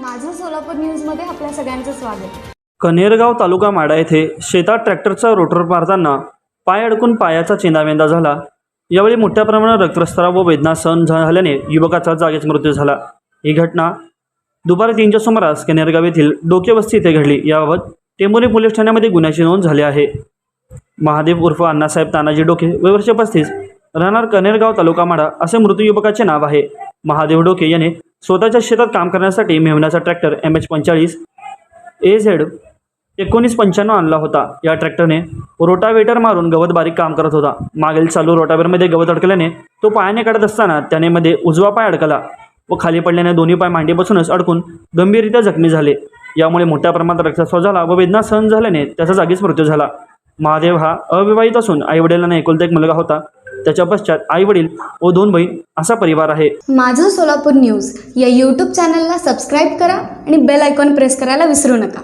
माझं सोलापूर न्यूजमध्ये आपल्या सगळ्यांचं स्वागत. कनेरगाव तालुका माडा येथे शेतात ट्रॅक्टरचा रोटर मारताना पाय अडकून पायाचा चेंदामेंदा झाला. यावेळी मोठ्या प्रमाणात रक्तस्राव व वेदना सहन झाल्याने युवकाचा जागीच मृत्यू झाला. ही घटना दुपारी तीनच्या सुमारास कनेरगाव येथील डोकेवस्ती येथे घडली. याबाबत टेंभुर्णी पोलीस ठाण्यामध्ये गुन्ह्याची नोंद झाली आहे. महादेव उर्फ अण्णासाहेब तानाजी डोके वय वर्ष पस्तीस राहणार कनेरगाव तालुका माडा असे मृत्यू युवकाचे नाव आहे. महादेव डोके याने स्वतःच्या शेतात काम करण्यासाठी मेहण्याचा ट्रॅक्टर एम एच पंचेचाळीस ए झेड एकोणीस पंच्याण्णव आणला होता. या ट्रॅक्टरने रोटावेटर मारून गवत बारीक काम करत होता. मागील चालू रोटावेटरमध्ये गवत अडकल्याने तो पायाने काढत असताना त्याने मध्ये उजवा पाय अडकला व खाली पडल्याने दोन्ही पाय मांडीपासूनच अडकून गंभीररित्या जखमी झाले. यामुळे मोठ्या प्रमाणात रक्तस्राव झाला व वेदना सहन झाल्याने त्याचा जागीच मृत्यू झाला. महादेव हा अविवाहित असून आईवडिलांना एकुलता एक मुलगा होता. त्याच्या पश्चात आईवडील व दोन बहीण असा परिवार आहे. माझं सोलापूर न्यूज या यूट्यूब चॅनलला सबस्क्राईब करा आणि बेल आयकॉन प्रेस करायला विसरू नका.